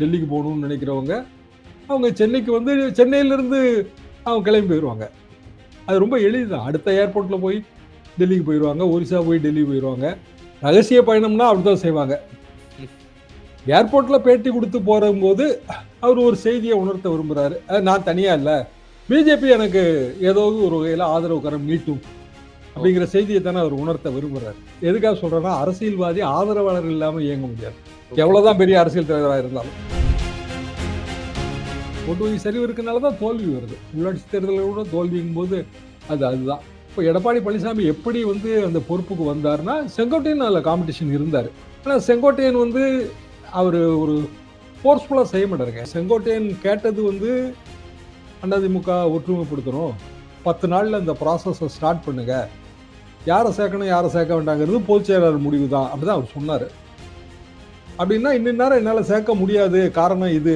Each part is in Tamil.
டெல்லிக்கு போகணும்னு நினைக்கிறவங்க அவங்க சென்னைக்கு வந்து சென்னையிலேருந்து அவங்க கிளம்பி போயிடுவாங்க அது ரொம்ப எளிதுதான். அடுத்த ஏர்போர்ட்டில் போய் டெல்லிக்கு போயிடுவாங்க ஒரிசா போய் டெல்லி போயிடுவாங்க ரகசிய பயணம்னா அப்படிதான் செய்வாங்க. ஏர்போர்ட்டில் பேட்டி கொடுத்து போகும்போது அவர் ஒரு செய்தியை உணர்த்த விரும்புகிறாரு நான் தனியாக இல்லை. பிஜேபி எனக்கு ஏதாவது ஒரு வகையில் ஆதரவு கரம் நீட்டும் அப்படிங்கிற செய்தியை தானே அவர் உணர்த்த விரும்புகிறார் எதுக்காக சொல்கிறேன்னா அரசியல்வாதி ஆதரவாளர் இல்லாமல் இயங்க முடியாது. எவ்வளவுதான் பெரிய அரசியல் தலைவராக இருந்தாலும். ஓட்டு வங்கி சரிவு இருக்கனால தான் தோல்வி வருது. உள்ளாட்சி தேர்தலில் கூட தோல்விங்கும் போது அது அதுதான். இப்போ எடப்பாடி பழனிசாமி எப்படி வந்து அந்த பொறுப்புக்கு வந்தார்னா செங்கோட்டையன் அதில் காம்படிஷன் இருந்தார். ஆனால் செங்கோட்டையன் வந்து அவர் ஒரு ஃபோர்ஸ்ஃபுல்லாக செய்ய மாட்டாருங்க. செங்கோட்டையன் கேட்டது வந்து அண்ணாதிமுக ஒற்றுமைப்படுத்தணும். பத்து நாளில் அந்த ப்ராசஸை ஸ்டார்ட் பண்ணுங்க. யாரை சேர்க்கணும் யாரை சேர்க்க வேண்டாங்கிறது பொதுச் செயலாளர் முடிவு தான் அப்படி தான் அவர் சொன்னார். அப்படின்னா இன்னும் நேரம் என்னால் சேர்க்க முடியாது. காரணம் இது.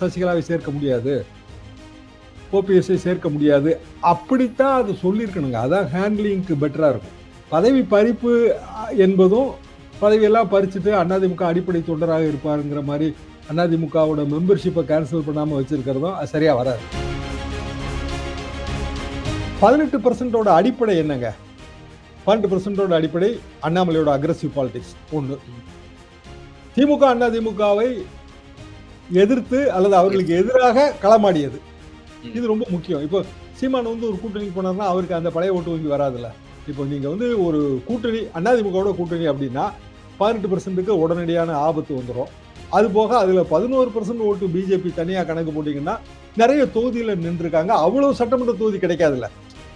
சசிகலாவை சேர்க்க முடியாது. ஓபிஎஸ்ஐ சேர்க்க முடியாது. அப்படித்தான் அது சொல்லியிருக்கணுங்க. அதான் ஹேண்ட்லிங்க்கு பெட்டராக இருக்கும். பதவி பறிப்பு என்பதும் பதவியெல்லாம் பறிச்சுட்டு அதிமுக அடிப்படை தொண்டராக இருப்பாருங்கிற மாதிரி அதிமுகவோட மெம்பர்ஷிப்பை கேன்சல் பண்ணாமல் வச்சுருக்கிறதும் அது சரியாக வராது. பதினெட்டு பர்சன்டோட அடிப்படை என்னங்க? பன்னெண்டு பர்சன்டோட அடிப்படை அண்ணாமலையோட அக்ரஸிவ் பாலிடிக்ஸ் ஒன்று திமுக அதிமுகவை எதிர்த்து அல்லது அவர்களுக்கு எதிராக களமாடியது. இது ரொம்ப முக்கியம். இப்போ சீமான் வந்து ஒரு கூட்டணி போனார்னா அவருக்கு அந்த பழைய ஓட்டு வங்கி வராதுல்ல. இப்போ நீங்க வந்து ஒரு கூட்டணி அதிமுகவோட கூட்டணி அப்படின்னா பதினெட்டு பர்சன்ட்டுக்கு உடனடியான ஆபத்து வந்துடும் அது போக அதுல பதினோரு பர்சன்ட் ஓட்டு பிஜேபி தனியா கணக்கு போட்டீங்கன்னா நிறைய தொகுதியில நின்றுருக்காங்க. அவ்வளவு சட்டமன்ற தொகுதி கிடைக்காதுல்ல.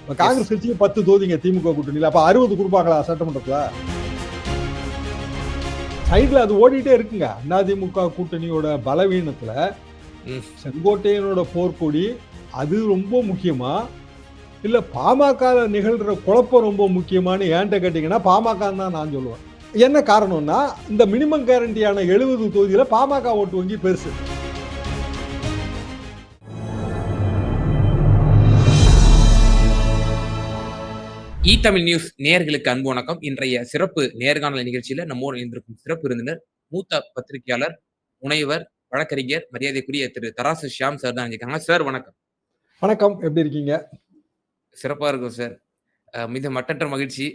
இப்ப காங்கிரஸ் கட்சிக்கு பத்து தொகுதிங்க திமுக கூட்டணியில. அப்ப அறுபது கொடுப்பாங்களா சட்டமன்றத்துல? சைட்ல அது ஓடிட்டே இருக்குங்க. அதிமுக கூட்டணியோட பலவீனத்துல. செங்கோட்டையனோட போர்க்கொடி அது ரொம்ப முக்கியமா? இல்ல பாமக நிகழ்ற குழப்பம் ரொம்ப முக்கியமானு ஏன்ட்ட கேட்டீங்கன்னா பாமக தான் நான் சொல்லுவேன். என்ன காரணம்னா இந்த மினிமம் கேரண்டியான எழுபது தொகுதியில பாமக ஓட்டு வங்கி பெருசு. இ தமிழ் நியூஸ் நேயர்களுக்கு அன்பு வணக்கம் இன்றைய சிறப்பு நேர்காணல் நிகழ்ச்சியில நம்மோடு இணைந்திருக்கும் சிறப்பு விருந்தினர் மூத்த பத்திரிகையாளர் முனைவர் வழக்கறிஞர் மரியாதைக்குரிய திரு தராசு ஷியாம் சார் தான் இருக்காங்க சார் வணக்கம் வணக்கம் எப்படி இருக்கீங்க சிறப்பா இருக்கும் சார் மிக மட்டற்ற மகிழ்ச்சி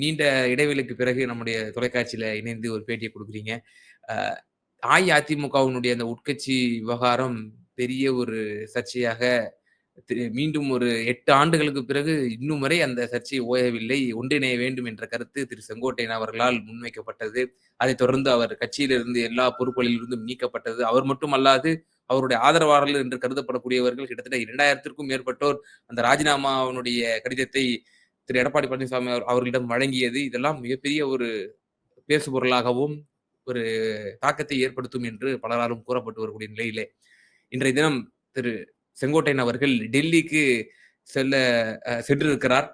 நீண்ட இடைவெளிக்கு பிறகு நம்முடைய தொலைக்காட்சியில இணைந்து ஒரு பேட்டியை கொடுக்குறீங்க அஇஅதிமுகவினுடைய அந்த உட்கட்சி விவகாரம் பெரிய ஒரு சர்ச்சையாக மீண்டும் ஒரு எட்டு ஆண்டுகளுக்கு பிறகு இன்னும் வரை அந்த சர்ச்சை ஓயவில்லை. ஒன்றிணைய வேண்டும் என்ற கருத்து திரு செங்கோட்டையன் அவர்களால் முன்வைக்கப்பட்டது. அதைத் தொடர்ந்து அவர் கட்சியிலிருந்து எல்லா பொறுப்புகளிலிருந்தும் நீக்கப்பட்டது. அவர் மட்டுமல்லாது அவருடைய ஆதரவாளர்கள் என்று கருதப்படக்கூடியவர்கள் கிட்டத்தட்ட இரண்டாயிரத்திற்கும் மேற்பட்டோர் அந்த ராஜினாமாவினுடைய கடிதத்தை திரு எடப்பாடி பழனிசாமி அவர்- அவர்களிடம் வழங்கியது. இதெல்லாம் மிகப்பெரிய ஒரு பேசுபொருளாகவும் ஒரு தாக்கத்தை ஏற்படுத்தும் என்று பலராலும் கூறப்பட்டு வரக்கூடிய நிலையிலே. இன்றைய தினம் திரு செங்கோட்டையன் அவர்கள் டெல்லிக்கு செல்ல சென்றிருக்கிறார்.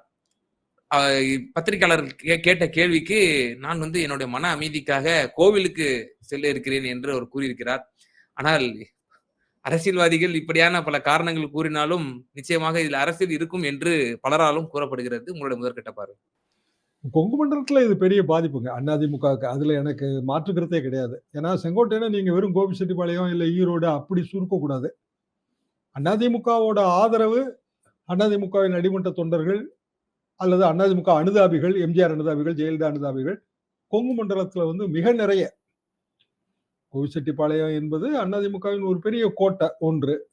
பத்திரிகையாளர் கேட்ட கேள்விக்கு நான் வந்து என்னுடைய மன அமைதிக்காக கோவிலுக்கு செல்ல இருக்கிறேன் என்று அவர் கூறியிருக்கிறார். ஆனால் அரசியல்வாதிகள் இப்படியான பல காரணங்கள் கூறினாலும் நிச்சயமாக இதில் அரசியல் இருக்கும் என்று பலராலும் கூறப்படுகிறது. உங்களுடைய முதற்கட்ட பார்வை. கொங்கு மண்டலத்தில் இது பெரிய பாதிப்புங்க. அதிமுகவுக்கு அதில் எனக்கு மாற்று கருத்தே கிடையாது. ஏன்னா செங்கோட்டையில நீங்கள் வெறும் கோபிச்செட்டிப்பாளையம் இல்லை ஈரோடு அப்படி சுருக்கக்கூடாது. அதிமுகவோட ஆதரவு அதிமுகவின் அடிமட்ட தொண்டர்கள் அல்லது அதிமுக அனுதாபிகள் எம்ஜிஆர் அனுதாபிகள் ஜெயலலிதா அனுதாபிகள் கொங்கு மண்டலத்தில் வந்து மிக நிறைய. கோவிச்செட்டிப்பாளையம் என்பது அதிமுகவின் ஒரு பெரிய கோட்டை ஒன்று.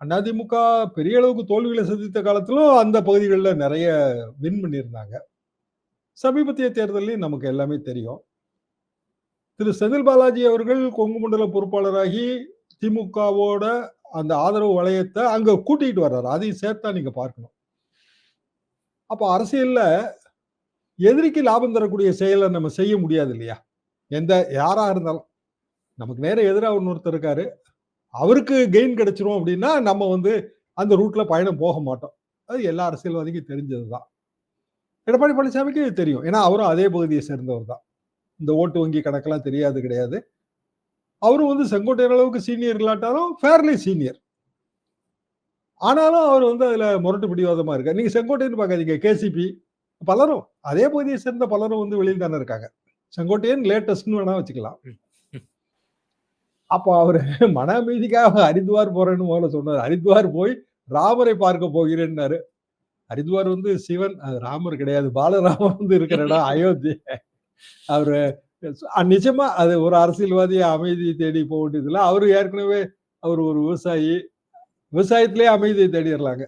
அதிமுக பெரிய அளவுக்கு தோல்விகளை சந்தித்த காலத்திலும் அந்த பகுதிகளில் நிறைய வின் பண்ணியிருந்தாங்க. சமீபத்திய தேர்தலையும் நமக்கு எல்லாமே தெரியும். திரு செந்தில் பாலாஜி அவர்கள் கொங்கு மண்டல பொறுப்பாளராகி திமுகவோட அந்த ஆதரவு வளையத்தை அங்க கூட்டிகிட்டு வர்றாரு. அதையும் சேர்த்தா நீங்க பார்க்கணும். அப்போ அரசியல்ல எதிரிக்கு லாபம் தரக்கூடிய செயலை நம்ம செய்ய முடியாது இல்லையா? எந்த யாரா இருந்தாலும். நமக்கு நேரம் எதிராக இன்னொருத்தர் இருக்காரு. அவருக்கு கெயின் கிடைச்சிரும் அப்படின்னா நம்ம வந்து அந்த ரூட்ல பயணம் போக மாட்டோம். அது எல்லா அரசியல்வாதிக்கும் தெரிஞ்சதுதான். எடப்பாடி பழனிசாமிக்கு இது தெரியும். ஏன்னா அவரும் அதே பகுதியை சேர்ந்தவர் தான். இந்த ஓட்டு வங்கி கணக்கெல்லாம் தெரியாது கிடையாது. அவரும் வந்து செங்கோட்டையர் அளவுக்கு சீனியர் இல்லாட்டாலும் ஃபேர்லி சீனியர் ஆனாலும் அவர் வந்து அதுல முரட்டு பிடிவாதமா இருக்காரு நீங்க செங்கோட்டையன் பார்க்காதீங்க கேசிபி பலரும் அதே பகுதியை சேர்ந்த பலரும் வந்து வெளியில் தானே இருக்காங்க செங்கோட்டையன் லேட்டஸ்ட்னு வேணா வச்சுக்கலாம் அப்போ அவர் மன அமைதிக்காக ஹரித்வார் போறேன்னு முதல்ல சொன்னார் ஹரித்வார் போய் ராமரை பார்க்க போகிறேன்னாரு. ஹரித்வார் வந்து சிவன், அது ராமர் கிடையாது. பாலராமர் வந்து இருக்கிற இடம் அயோத்தி. அவரு நிஜமா அது ஒரு அரசியல்வாதி அமைதியை தேடி போ வேண்டியதில்ல. அவரு ஏற்கனவே அவரு ஒரு விவசாயி. விவசாயத்திலேயே அமைதியை தேடிறலாங்க.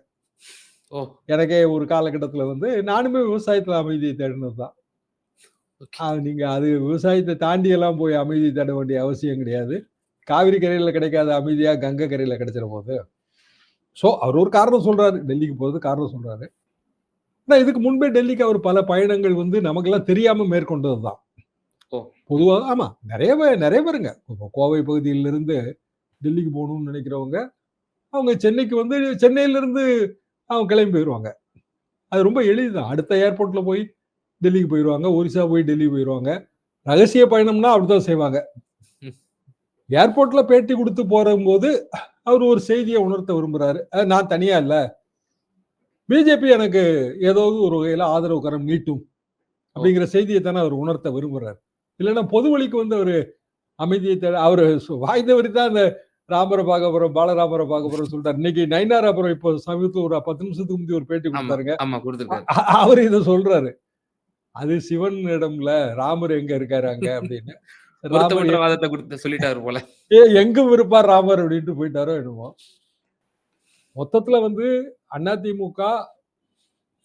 ஓ! எனக்கே ஒரு காலகட்டத்தில வந்து நானுமே விவசாயத்தில அமைதியை தேடினது தான். நீங்க அது விவசாயத்த தாண்டியெல்லாம் போய் அமைதி தேட வேண்டிய அவசியம் கிடையாது. காவிரி கரையில கிடைக்காத அமைதியா கங்கை கரையில கிடைச்சிற போது. ஸோ அவர் ஒரு காரணம் சொல்றாரு. டெல்லிக்கு போறதுக்கு காரணம் சொல்றாரு. ஆனா இதுக்கு முன்பே டெல்லிக்கு அவர் பல பயணங்கள் வந்து நமக்கெல்லாம் தெரியாம மேற்கொண்டது தான். ஓ! பொதுவா ஆமா. நெறைய பேர் நெறைய பேருங்க. இப்போ கோவை பகுதியிலிருந்து டெல்லிக்கு போணும்னு நினைக்கிறவங்க, அவங்க சென்னைக்கு வந்து சென்னையிலிருந்து அவங்க கிளம்பி போயிருவாங்க. அது ரொம்ப எளிதுதான். அடுத்த ஏர்போர்ட்ல போய் டெல்லிக்கு போயிருவாங்க. ஒரிசா போய் டெல்லி போயிருவாங்க. ரகசிய பயணம்னா அப்படித்தான் செய்வாங்க. ஏர்போர்ட்ல பேட்டி குடுத்து போறம்போது, அவர் ஒரு செய்திய உணர்த்த விரும்புறாரு. நான் தனியா இல்ல. பிஜேபி எனக்கு ஏதாவது ஒரு வகையில ஆதரவு கரம் நீட்டும். அப்படிங்கிற செய்திய தானே அவர் உணர்த்த விரும்புறாரு. இல்லன்னா பொது வழிக்கு வந்து அவரு அமைதியை தேட அவரு வாய் தவறி தான் அந்த ராமர பார்க்க போறோம், பாலராமர பார்க்க சொல்லிட்டாரு. இன்னைக்கு நயினார் அப்புறம் இப்போ சமீபத்தில ஒரு 10 நிமிஷத்துக்கு முந்தி ஒரு பேட்டி குடுத்தாருங்க. அவரு இத சொல்றாரு. அது சிவன் இடம்ல, ராமர் எங்க இருக்காரு அங்க அப்படின்னு. வாதத்த குடுத்து சொல்லிட்டாரு போல. எ எங்கும் இருப்பார் ராமர் அப்படின்ட்டு போயிட்டாரோ என்னமோ! மொத்தத்தில வந்து அதிமுக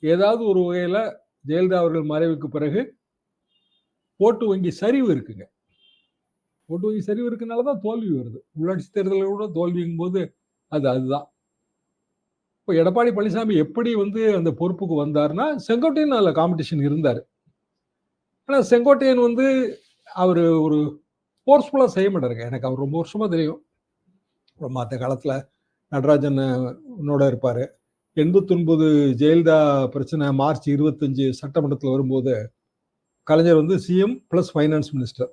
ஏதாவது ஒரு வகையில ஜெயலலிதா அவர்கள் மறைவுக்கு பிறகு ஓட்டு வங்கி சரிவு இருக்குங்க. ஓட்டு வங்கி சரிவு இருக்கனால தான் தோல்வி வருது. உள்ளாட்சி தேர்தலில் கூட தோல்விங்கும் போது அது அதுதான். இப்போ எடப்பாடி பழனிசாமி எப்படி வந்து அந்த பொறுப்புக்கு வந்தார்னா செங்கோட்டையன் அதில் காம்படிஷன் இருந்தார் ஆனால் செங்கோட்டையன் வந்து அவர் ஒரு ஃபோர்ஸ்ஃபுல்லாக செய்ய மாட்டாருங்க. எனக்கு அவர் ரொம்ப வருஷமாக தெரியும். ரொம்ப மற்ற காலத்தில் நடராஜன் உன்னோட இருப்பார் எண்பத்தொன்பது ஜெயலலிதா பிரச்சனை மார்ச் இருபத்தஞ்சு சட்டமன்றத்தில் வரும்போது, கலைஞர் வந்து CM plus finance minister.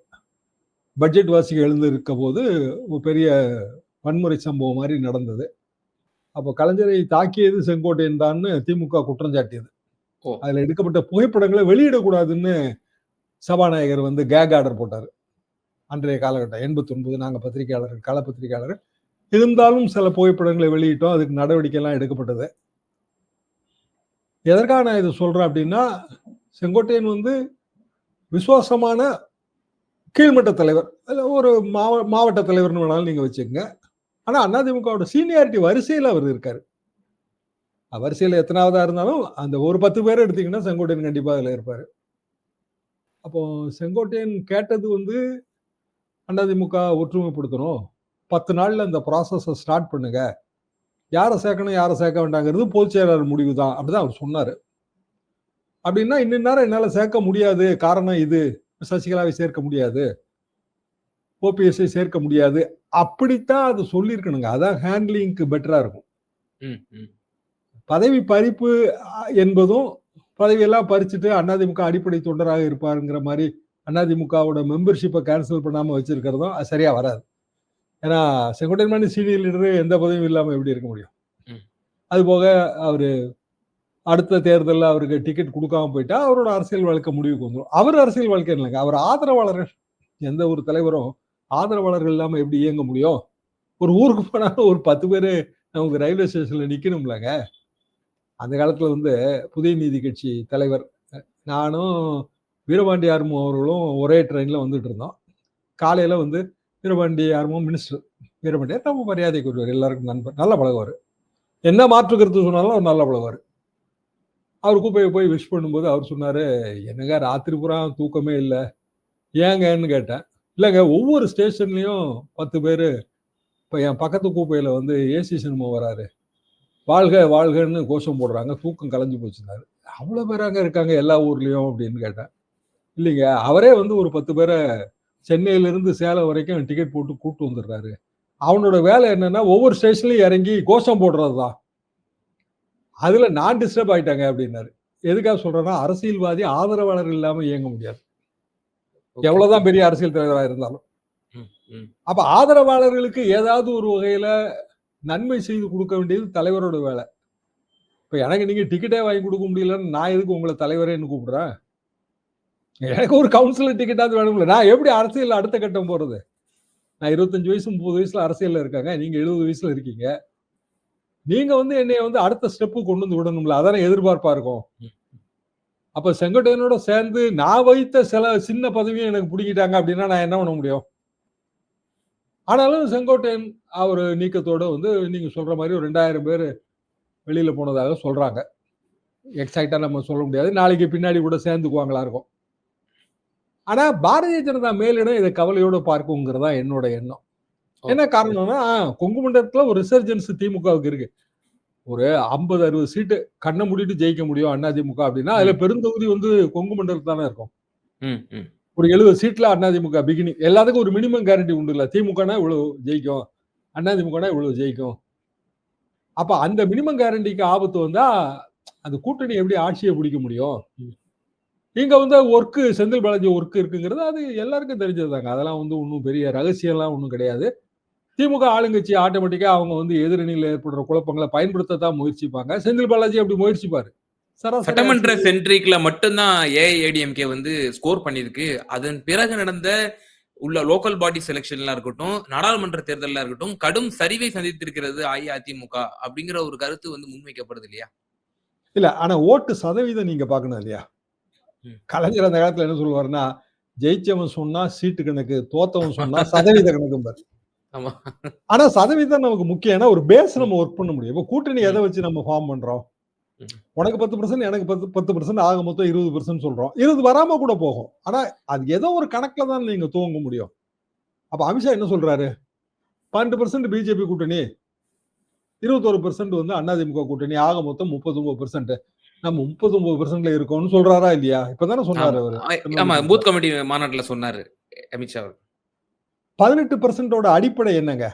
Budget வாசிக்க எழுந்திருக்கபோது, ஒரு பெரிய வன்முறை சம்பவம் மாரி நடந்தது. அப்போ கலைஞரை தாக்கியது செங்கோட்டையன் தான்னு திமுக குற்றம் சாட்டியது. அதுல எடுக்கப்பட்ட புகைப்படங்கள வெளியிடக்கூடாதுன்னு சபாநாயகர் வந்து கேக் ஆர்டர் போட்டாரு. அன்றைய காலகட்டம் 89 நாங்க பத்திரிகையாளர்கள், கள பத்திரிகையாளர்கள். இருந்தாலும் சில புகைப்படங்களை வெளியிட்டோம். அதுக்கு நடவடிக்கைலாம் எடுக்கப்பட்டது. எதற்காக நான் இத சொல்றேன் அப்படின்னா, செங்கோட்டையன் வந்து விசுவாசமான கீழ்மட்ட தலைவர். அதுல ஒரு மாவ மாவட்ட தலைவர்னு வேணாலும் நீங்கள் வச்சுக்கோங்க ஆனால் அதிமுகவோட சீனியாரிட்டி வரிசையில் அவர் இருக்கார் வரிசையில் எத்தனாவதாக இருந்தாலும், அந்த ஒரு பத்து பேர் எடுத்தீங்கன்னா, செங்கோட்டையன் கண்டிப்பாக அதில் இருப்பார் அப்போ செங்கோட்டையன் கேட்டது வந்து, அதிமுக ஒற்றுமைப்படுத்தணும். பத்து நாளில் அந்த ப்ராசஸை ஸ்டார்ட் பண்ணுங்க. யாரை சேர்க்கணும், யாரை சேர்க்க வேண்டாங்கிறது பொதுச் செயலாளர் முடிவு தான். அப்படி தான் அவர் சொன்னார் அப்படின்னா, இன்ன நேரம் என்னால சேர்க்க முடியாது. காரணம் இது. சசிகலாவை சேர்க்க முடியாது. ஓபிஎஸ்ஸை சேர்க்க முடியாது. அப்படித்தான் அது சொல்லியிருக்கணுங்க. அதான் ஹேண்ட்லிங்க்கு பெட்டரா இருக்கும். பதவி பறிப்பு என்பதும், பதவியெல்லாம் பறிச்சுட்டு அதிமுக அடிப்படை தொண்டராக இருப்பாருங்கிற மாரி, அதிமுகவோட மெம்பர்ஷிப்ப கேன்சல் பண்ணாம வச்சிருக்கிறதும் அது சரியா வராது. ஏன்னா, செங்கோட்டையன் சீனியர் லீடரு எந்த பதவியும் இல்லாம எப்படி இருக்க முடியும்? அதுபோக அவரு அடுத்த தேர்தலில் அவருக்கு டிக்கெட் கொடுக்காம போயிட்டா, அவரோட அரசியல் வாழ்க்கை முடிவுக்கு வந்துடும் அவர் அரசியல் வாழ்க்கை இல்லைங்க அவர் ஆதரவாளர்கள். எந்த ஒரு தலைவரும் ஆதரவாளர்கள் இல்லாமல் எப்படி இயங்க முடியும்? ஒரு ஊருக்கு போனாலும் ஒரு பத்து பேர் நமக்கு ரயில்வே ஸ்டேஷனில் நிற்கணும்லங்க அந்த காலத்தில் வந்து புதிய நீதி கட்சி தலைவர் நானும் வீரபாண்டி ஆர்மோ அவர்களும் ஒரே ட்ரெயினில் வந்துட்டு இருந்தோம். காலையில் வந்து வீரபாண்டி ஆர்மோ மினிஸ்டர். வீரபாண்டியார் ரொம்ப மரியாதைக்குரியவர். எல்லாருக்கும் நண்பர். நல்ல பழகுவார் என்ன மாற்று கருத்து சொன்னாலும் அவர் நல்ல பழகுவார் அவர் கூப்பையை போய் விஷ் பண்ணும்போது அவர் சொன்னார் "என்னங்க ராத்திரி பூரா தூக்கமே இல்லை ஏங்கன்னு?" கேட்டேன். இல்லைங்க ஒவ்வொரு ஸ்டேஷன்லேயும் பத்து பேர் இப்போ என் பக்கத்து கூப்பையில் வந்து ஏசி சினிமா வராரு. வாழ்க வாழ்கன்னு கோஷம் போடுறாங்க. தூக்கம் கலைஞ்சு போச்சுனாரு "அவ்வளோ பேராங்க இருக்காங்க எல்லா ஊர்லேயும் அப்படின்னு கேட்டேன். இல்லைங்க. அவரே வந்து ஒரு பத்து பேரை சென்னையிலேருந்து சேலம் வரைக்கும் டிக்கெட் போட்டு கூப்பிட்டு வந்துடுறாரு. அவனோட வேலை என்னன்னா, ஒவ்வொரு ஸ்டேஷன்லையும் இறங்கி கோஷம் போடுறது தான். அதுல நான் டிஸ்டர்ப் ஆயிட்டேங்க அப்படின்னாரு. எதுக்காக சொல்றேன்னா, அரசியல்வாதி ஆதரவாளர்கள் இல்லாம இயங்க முடியாது. ஓகே. எவ்வளவுதான் பெரிய அரசியல் தலைவரா இருந்தாலும். அப்ப ஆதரவாளர்களுக்கு ஏதாவது ஒரு வகையில நன்மை செய்து குடுக்க வேண்டியது தலைவரோட வேலை. இப்ப எனக்கு நீங்க டிக்கெட்டே வாங்கி குடுக்க முடியலன்னு நான் எதுக்கு உங்கள தலைவரேன்னு கூப்பிடுறேன்? எனக்கு ஒரு கவுன்சிலர் டிக்கெட்டாவது வேணும்ல. நான் எப்படி அரசியல்ல அடுத்த கட்டம் போறது? நான் 25 வயசு, 30 வயசுல அரசியல்ல இருக்காங்க. நீங்க 70 வயசுல இருக்கீங்க. நீங்க வந்து என்னைய வந்து அடுத்த ஸ்டெப்புக்கு கொண்டு வந்து விடணும்ல. அதானே எதிர்பார்ப்பா இருக்கும். அப்ப செங்கோட்டையனோட சேர்ந்து நான் வைத்த சில சின்ன பதவியும் எனக்கு புடுங்கிட்டாங்க அப்டின்னா, நான் என்ன பண்ண முடியும்? ஆனாலும் செங்கோட்டையன் அவரு நீக்கத்தோட வந்து நீங்க சொல்ற மாரி ஒரு 2000 பேரு வெளியில போனதாக சொல்றாங்க. எக்ஸாக்ட்டா நம்ம சொல்ல முடியாது. நாளைக்கு பின்னாடி கூட சேர்ந்துக்குவாங்களா இருக்கும். ஆனா, பாரதிய ஜனதா மேலிடம் இத கவலையோட பார்க்குங்கிறது தான் என்னோட எண்ணம். என்ன. காரணம்னா, கொங்கு மண்டலத்துல ஒரு ரிசர்ஜென்ஸ் திமுகவுக்கு இருக்கு. ஒரு 50, 60 சீட்டு கண்ண மூடிட்டு ஜெயிக்க முடியும் அதிமுக அப்டின்னா, அதுல ம். பெருந்தொகுதி வந்து கொங்கு மண்டலத்துல தானே இருக்கும். ஒரு 70 சீட்ல அதிமுக பிகினிங். எல்லாத்துக்கும் ஒரு மினிமம் கேரண்டி உண்டுல்ல. திமுகனா இவ்வளவு ஜெயிக்கும். அதிமுகனா இவ்வளவு ஜெயிக்கும். அப்ப அந்த மினிமம் கேரண்டிக்கு ஆபத்து வந்தா, அந்த கூட்டணி எப்படி ஆட்சிய பிடிக்க முடியும்? இங்க வந்து ஒர்க் செந்தில் பாலாஜி ஒர்க் இருக்குங்கிறது அது எல்லாருக்கும் தெரிஞ்சது தாங்க. அதெல்லாம் வந்து ஒண்ணும் பெரிய ரகசியம்லாம் ஒண்ணும் கிடையாது. திமுக ஆளுங்கட்சி ஆட்டோமேட்டிக்கா அவங்க வந்து எதிரணியில ஏற்படுற குழப்பங்கள பயன்படுத்த தான் முயற்சிப்பாங்க. செந்தில் பாலாஜி அப்படி முயற்சிப்பாரு. சட்டமன்ற சென்ட்ரிக்ல மட்டும் தான் ஏஐஏடிஎம்கே வந்து ஸ்கோர் பண்ணியிருக்கு. அதன் பிறகு நடந்த உள்ள லோக்கல் பாடி செலக்ஷன்லாம் இருக்கட்டும், நாடாளுமன்ற தேர்தலா இருக்கட்டும், கடும் சரிவை சந்தித்திருக்கிறது அஇஅதிமுக அப்படிங்கிற ஒரு கருத்து வந்து முன்வைக்கப்படுது இல்லையா? இல்ல. ஆனா ஓட்டு சதவீதம் நீங்க பார்க்கணும் இல்லையா? கலைஞர் அந்த காலத்துல என்ன சொல்லுவாருன்னா, ஜெயிச்சவன் சொன்னா சீட்டு கணக்கு, தோத்தவன் சொன்னா சதவீத கணக்கும்பாரு. ஆமா. ஆனா சதவீதம் நமக்கு முக்கியம். ஏன்னா ஒரு பேஸ் நம்ம ஒர்க் பண்ண முடியும். இப்ப கூட்டணி எத. வச்சு நம்ம ஃபார்ம் பண்றோம்? உனக்கு 10% எனக்கு 10 10% ஆக மொத்தம் 20% சொல்றோம். 20 வராம கூட போகும். ஆனா அது ஏதோ ஒரு கணக்குல தான் நீங்க துவங்க முடியும். அப்ப அமித்ஷா என்ன சொல்றாரு? 12% பிஜேபி கூட்டணி. 21% வந்து அதிமுக கூட்டணி. ஆக மொத்தம் 39%. நம்ம 39%ல இருக்கோம்னு சொல்றாரா இல்லையா? இப்ப தானே சொன்னாரு. அவரு. ஆமா. பூத் கமிட்டி மாநாட்டுல சொன்னாரு. அமித்ஷா அவர்கள். 18% அடிப்படை என்னங்க?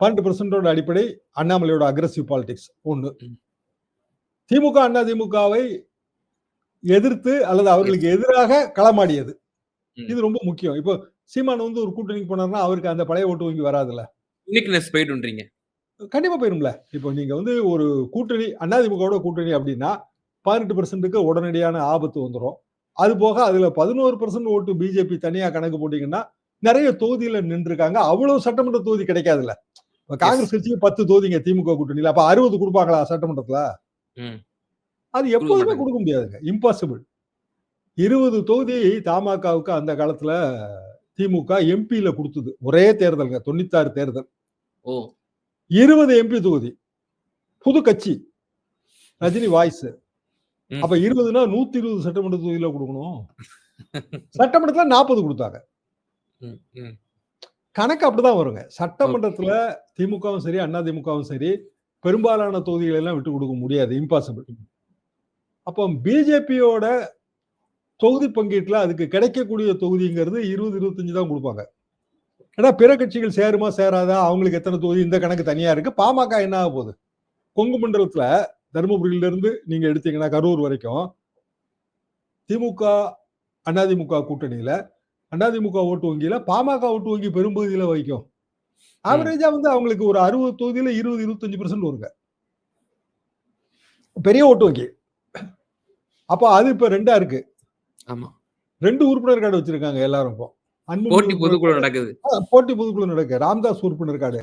12% அடிப்படை அண்ணாமலையோட அக்ரசிவ் பாலிடிக்ஸ் 1. ம். திமுக, அதிமுகவை எதிர்த்து அல்லது. அவர்களுக்கு எதிராக களமாடியது. இது ரொம்ப முக்கியம். இப்போ சீமான் வந்து ஒரு கூட்டணிக்கு போனார்னா, அவருக்கு அந்த பழைய ஓட்டு வங்கி வராதுல்ல. யூனிக்னெஸ் போயிடும்ன்றீங்க. கண்டிப்பா போயிரும்ல. இப்போ நீங்க வந்து ஒரு கூட்டணி அதிமுகவோட கூட்டணி அப்டின்னா, 18%க்கு உடனடியான ஆபத்து வந்துரும். அது போக அதுல 11% ஓட்டு பிஜேபி தனியா கணக்கு போட்டீங்கன்னா, நெறைய தொகுதியில நின்றுருக்காங்க. அவ்வளவு சட்டமன்ற தொகுதி கிடைக்காதுல்ல. இப்ப. காங்கிரஸ் கட்சிக்கு 10 தொகுதிங்க திமுக கூட்டணியில. அப்ப 60 குடுப்பாங்களா சட்டமன்றத்துல? அது எப்போதுமே. குடுக்க முடியாதுங்க. இம்பாசிபிள். 20 தொகுதி தமாகவுக்கு அந்த காலத்துல திமுக எம்பில குடுத்தது. ஒரே தேர்தல்ங்க. 96 தேர்தல். 20 எம்பி தொகுதி. புது கட்சி. ரஜினி வாய்ஸ். அப்ப 20னா 120 சட்டமன்ற தொகுதியில குடுக்கணும். சட்டமன்றத்துல 40 குடுத்தாங்க. கணக்கு அப்படிதான் வருங்க. சட்டமன்றத்துல திமுகவும் சரி, அதிமுகவும் சரி, பெரும்பாலான தொகுதிகளை எல்லாம் விட்டுக் குடுக்க முடியாது. இம்பாசிபிள். அப்போ பிஜேபியோட தொகுதி பங்கீட்டுல அதுக்கு கிடைக்கக்கூடிய தொகுதிங்கிறது 20, 25 தான் குடுப்பாங்க. ஏன்னா பிற கட்சிகள் சேருமா, சேராதா, அவங்களுக்கு எத்தன தொகுதி இந்த கணக்கு தனியா இருக்கு. பாமக என்ன ஆக போகுது? கொங்கு மண்டலத்துல தர்மபுரியில இருந்து நீங்க எடுத்தீங்கன்னா கரூர் வரைக்கும் திமுக, அதிமுக கூட்டணியில அதிமுக ஓட்டு வங்கியில பாமக ஓட்டு வங்கி பெரும்பகுதியில வகிக்கும். ம். ஆவரேஜா வந்து அவங்களுக்கு ஒரு 60 தொகுதியில 20, 25% வருங்க. பெரிய ஓட்டு வங்கி. அப்ப அது இப்ப 2ஆ இருக்கு. ஆமா. 2 உறுப்பினர் கார்டு வச்சிருக்காங்க எல்லாரும் இப்போ. போட்டி பொதுக்குழு. நடக்குது. போட்டி பொதுக்குழு நடக்கு. ராமதாஸ் உறுப்பினர் கார்டு.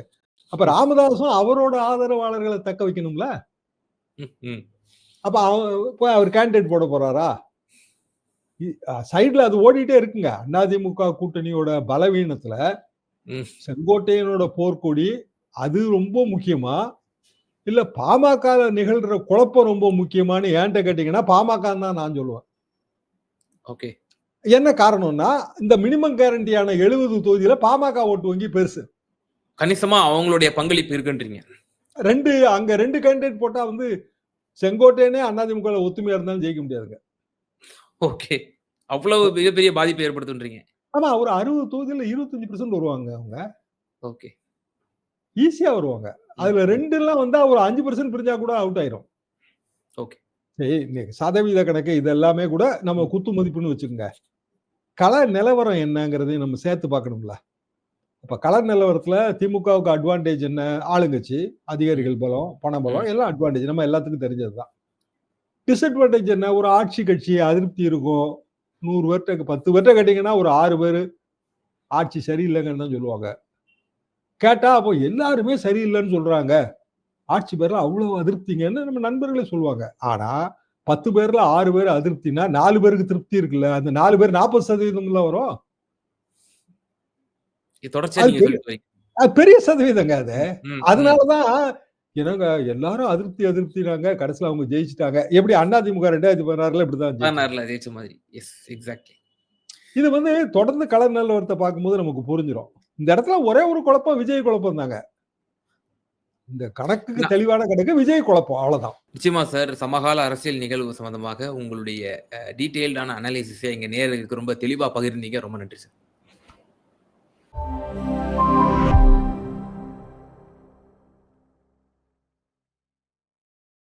அப்ப ராமதாஸும் அவரோட ஆதரவாளர்கள தக்க வைக்கணும்ல? அப்ப அவர் கேண்டிடேட் போட போறாரா? சைடுல அது ஓடிட்டே இருக்குங்க. அதிமுக கூட்டணியோட பலவீனத்துல. செங்கோட்டையனோட போர்க்கொடி அது ரொம்ப முக்கியமா? இல்ல பாமகல நிகழ்ற குழப்பம் ரொம்ப முக்கியமான்னு என்ட்ட கேட்டீங்கன்னா, பாமகன்னு தான் நான் சொல்லுவேன். ஓகே. என்ன காரணம்னா, இந்த மினிமம் கேரண்டியான 70 தொகுதியில பாமக ஓட்டு வங்கி பெருசு. கணிசமா அவங்களுடைய பங்களிப்பு இருக்குன்றீங்க. 2 அங்க 2 கேண்டிடேட் போட்டா வந்து செங்கோட்டையனே அதிமுகல ஒத்துமையா இருந்தாலும் ஜெயிக்க முடியாதுங்க. ஓகே. அவ்வளவு மிகப்பெரிய பாதிப்பை ஏற்படுத்துன்றீங்க. ஆமா. ஒரு 60 தொகுதியில 25% வருவாங்க அவங்க. ஓகே. ஈஸியா வருவாங்க. அதுல ம். 2லாம் வந்தா ஒரு 5% பிரிஞ்சா கூட அவுட் ஆயிரும். ஓகே. சதவீத கணக்கு இது எல்லாமே கூட நம்ம. குத்து மதிப்புன்னு வச்சுக்கங்க. கள நிலவரம் என்னங்கிறதையும் நம்ம சேர்த்து பார்க்கணும்ல. அப்ப கள நிலவரத்துல திமுகவுக்கு அட்வான்டேஜ் என்ன? ஆளுங்கட்சி. அதிகாரிகள் பலம், பண பலம். எல்லாம் அட்வான்டேஜ். நம்ம எல்லாத்துக்கும் தெரிஞ்சது தான். டிஸ்அட்வான்டேஜ் என்ன? ஒரு ஆட்சி கட்சி அதிருப்தி இருக்கும். 100 பேர்ட்ட 10 பேர்ட்ட கேட்டீங்கன்னா ஒரு 6 பேரு ஆட்சி சரியில்லைங்கன்னு தான் சொல்லுவாங்க. கேட்டா அப்போ எல்லாருமே சரியில்லைன்னு சொல்றாங்க. ஆட்சி பேர்ல அவ்வளவு அதிருப்திங்கன்னு நம்ம நண்பர்களே சொல்லுவாங்க. ஆனா 10 பேர்ல 6 பேர் அதிருப்தின்னா 4 பேருக்கு திருப்தி இருக்குல்ல. அந்த 4 பேர் 40% வரும். இது தொடர்ச்சியா அது பெரிய சதவீதங்க அது. ம், என்னங்க எல்லாரும் அதிருப்தி அதிருப்தினாங்க. கடைசியில அவங்க ஜெயிச்சுட்டாங்க. எப்படி அதிமுக 2016ல இப்படிதான் ஜெயிச்சது. 16ல ஜெயிச்ச மாதிரி. Yes exactly. இது வந்து தொடர்ந்து கள நிலவரத்த பார்க்கும்போது நமக்கு புரிஞ்சிரும். இந்த இடத்துல ஒரே ஒரு குழப்பம் விஜய் குழப்பம் தாங்க. இந்த கணக்குக்கு தெளிவான கணக்கு விஜய் குழப்பம். அவ்வளவுதான். நிச்சயமா சார். சமகால அரசியல் நிகழ்வு சம்பந்தமாக உங்களுடைய டீட்டெயில்டான அனாலிசிஸ எங்க நேயர்களுக்கு ரொம்ப தெளிவா பகிர்ந்தீங்க. ரொம்ப நன்றி சார்.